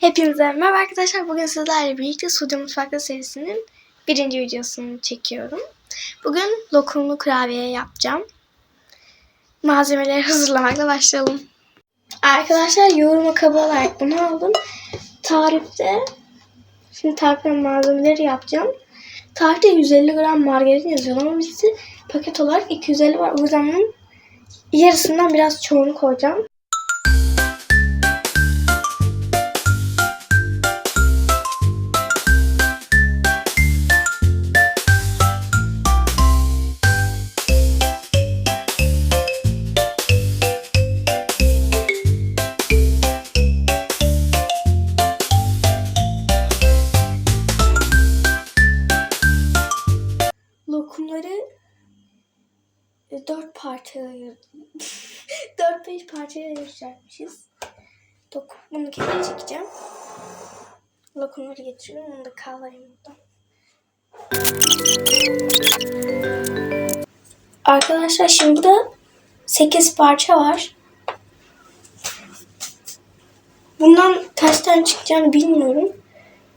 Hepinize merhaba arkadaşlar. Bugün sizlerle birlikte Suudi Mutfakta serisinin birinci videosunu çekiyorum. Bugün lokumlu kurabiye yapacağım. Malzemeleri hazırlamakla başlayalım. Arkadaşlar yoğurma kabı olarak bunu aldım. Tarifte şimdi tariften malzemeleri yapacağım. Tarifte 150 gram margarin yazıyor ama bizde paket olarak 250 var. O yüzden bunun yarısından biraz çoğunu koyacağım. Dört parçaya dört beş parçaya ayıracakmışız. Dok bunu kenara çekeceğim. Lokumları getiriyorum. Onu da kaldırayım buradan. Arkadaşlar şimdi burada 8 parça var. Bundan kaç tane çıkacağını bilmiyorum.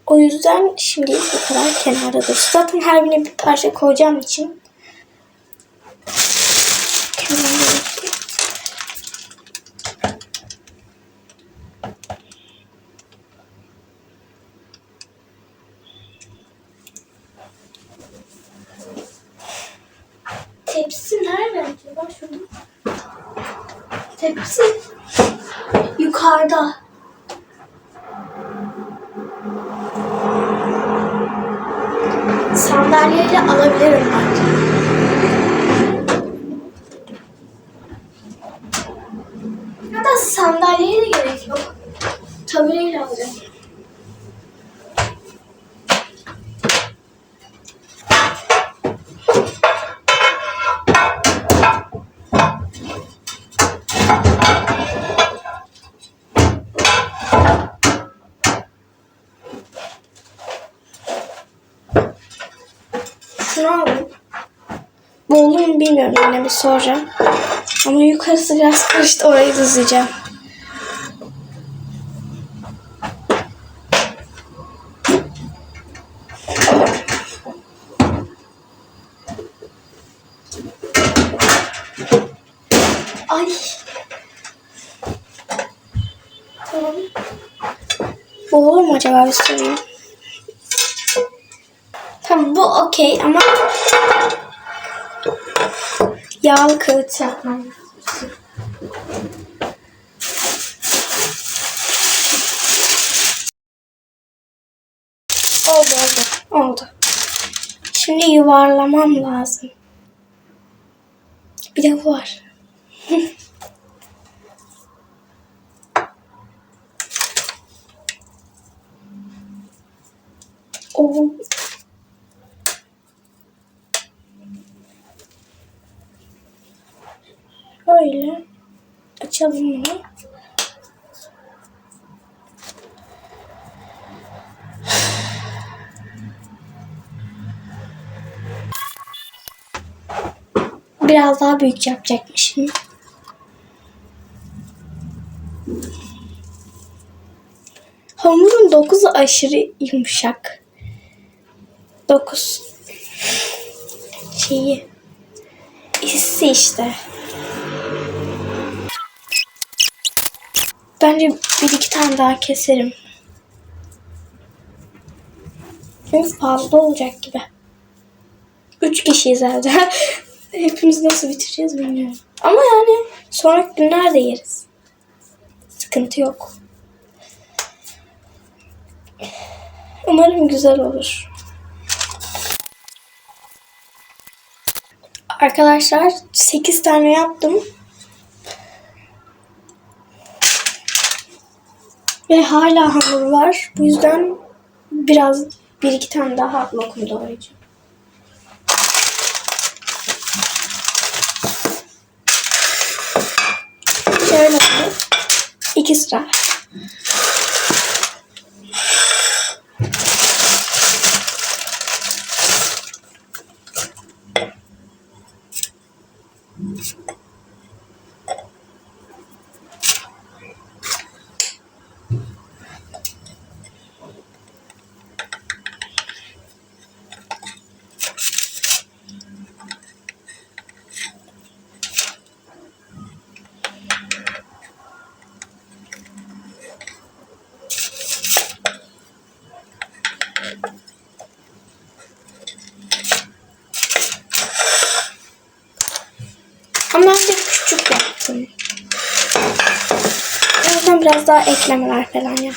O yüzden şimdilik bu kadar kenarda dursun. Zaten her birine bir parça koyacağım için. Tepsi nerede acaba? Şurada. Tepsi yukarıda. Sandalyeyle alabilirim bence. Hatta sandalyeye de gerek yok. Tabureyle alacağım. Şunu. Bu olur mu bilmiyorum yine bir soracağım. Ama yukarısı biraz karıştı orayı düzleyeceğim. Ay. Olur mu acaba bir sorayım. Tamam bu okey ama yağlı kağıt yapmam. Oldu oldu. Oldu. Şimdi yuvarlamam lazım. Bir de bu var. Oo. Böyle açalım bunu. Biraz daha büyük yapacakmışım. Hamurun dokuzu aşırı yumuşak. Dokuz şeyi hissi işte. Bence bir iki tane daha keserim. Çünkü fazla olacak gibi. Üç kişiyiz evde. Hepimiz nasıl bitireceğiz bilmiyorum. Ama yani sonraki günlerde yeriz. Sıkıntı yok. Umarım güzel olur. Arkadaşlar 8 tane yaptım. Ve hala hamur var. Bu yüzden biraz bir iki tane daha lokum doğrayacağım. Şöyle. İki sıra. Biraz daha eklemeler falan yap.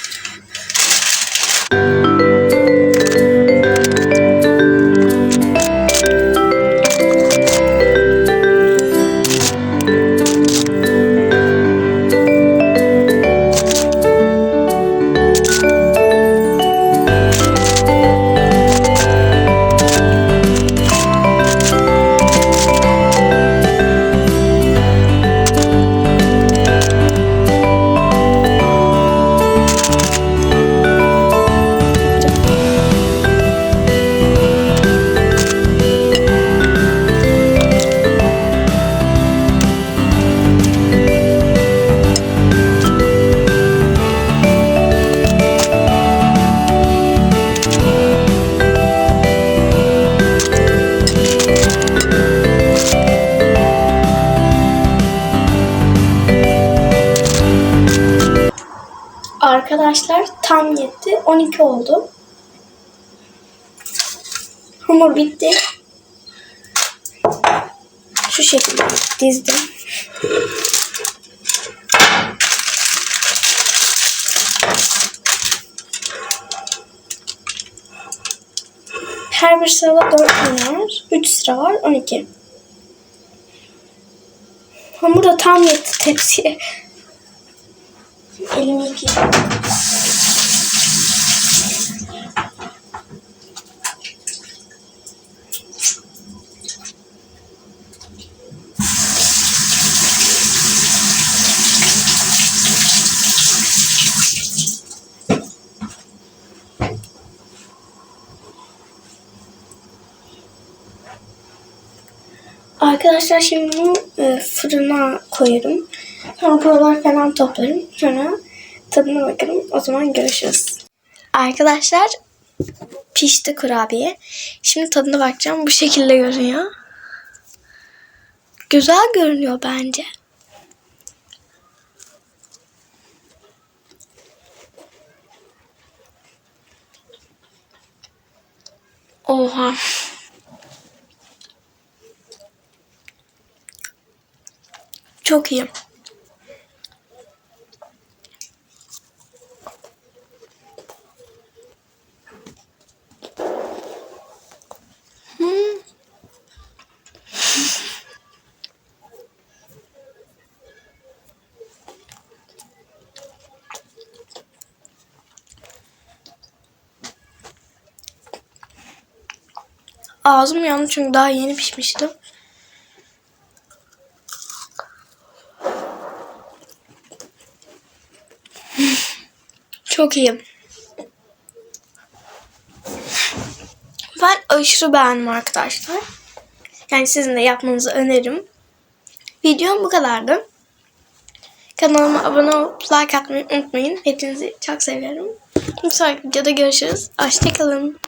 Arkadaşlar tam yetti. 12 oldu. Hamur bitti. Şu şekilde dizdim. Her bir sırada 4 tane var. 3 sıra var. 12. Hamur da tam yetti tepsiye. Elimi yıkayayım. Arkadaşlar şimdi bunu e, fırına koyarım. Sonra buralar falan toplarım. Sonra tadına bakarım. O zaman görüşürüz. Arkadaşlar pişti kurabiye. Şimdi tadına bakacağım. Bu şekilde görünüyor. Güzel görünüyor bence. Oha. Çok iyi. Ağzım yandı çünkü daha yeni pişmiştim. Çok iyi. Ben aşırı beğendim arkadaşlar. Yani sizin de yapmanızı öneririm. Videom bu kadardı. Kanalıma abone olup like atmayı unutmayın. Hepinizi çok seviyorum. Bir sonraki videoda görüşürüz. Hoşçakalın.